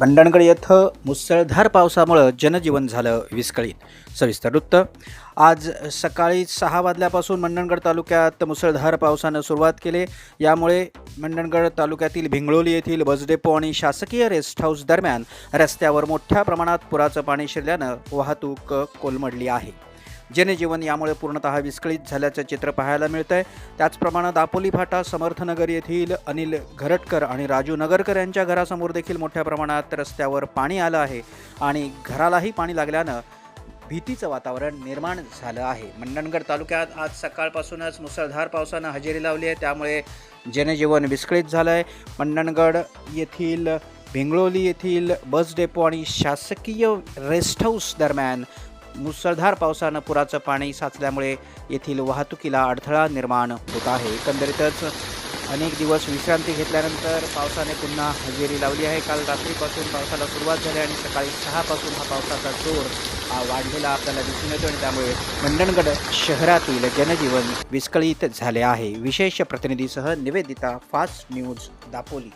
मंडणगड येथं मुसळधार पावसामुळं जनजीवन झालं विस्कळीत. सविस्तर वृत्त. आज सकाळी सहा वाजल्यापासून मंडणगड तालुक्यात मुसळधार पावसानं सुरुवात केली. यामुळे मंडणगड तालुक्यातील भिंगळोली येथील बस डेपो आणि शासकीय रेस्ट हाऊस दरम्यान रस्त्यावर मोठ्या प्रमाणात पुराचं पाणी शिरल्यानं वाहतूक कोलमडली आहे. जनजीवन यामुळे पूर्णतः विस्कळीत झाल्याचं चित्र पाहायला मिळतं आहे त्याचप्रमाणे दापोली फाटा समर्थनगर येथील अनिल घरटकर आणि राजू नगरकर यांच्या घरासमोर देखील मोठ्या प्रमाणात रस्त्यावर पाणी आलं आहे आणि घरालाही पाणी लागल्यानं भीतीचं वातावरण निर्माण झालं आहे. मंडणगड तालुक्यात आज सकाळपासूनच मुसळधार पावसानं हजेरी लावली आहे. त्यामुळे जनजीवन विस्कळीत झालं आहे मंडणगड येथील भिंगळोली येथील बस डेपो आणि शासकीय रेस्ट हाऊस दरम्यान मुसळधार पावसानं पुराचं पाणी साचल्यामुळे येथील वाहतुकीला अडथळा निर्माण होत आहे. एकंदरीतच अनेक दिवस विश्रांती घेतल्यानंतर पावसाने पुन्हा हजेरी लावली आहे. काल रात्रीपासून पावसाला सुरुवात झाली आणि सकाळी सहापासून हा पावसाचा जोर हा वाढलेला आपल्याला दिसून येतो आणि त्यामुळे मंडणगड शहरातील जनजीवन विस्कळीत झाले आहे. विशेष प्रतिनिधीसह निवेदिता फास्ट न्यूज दापोली.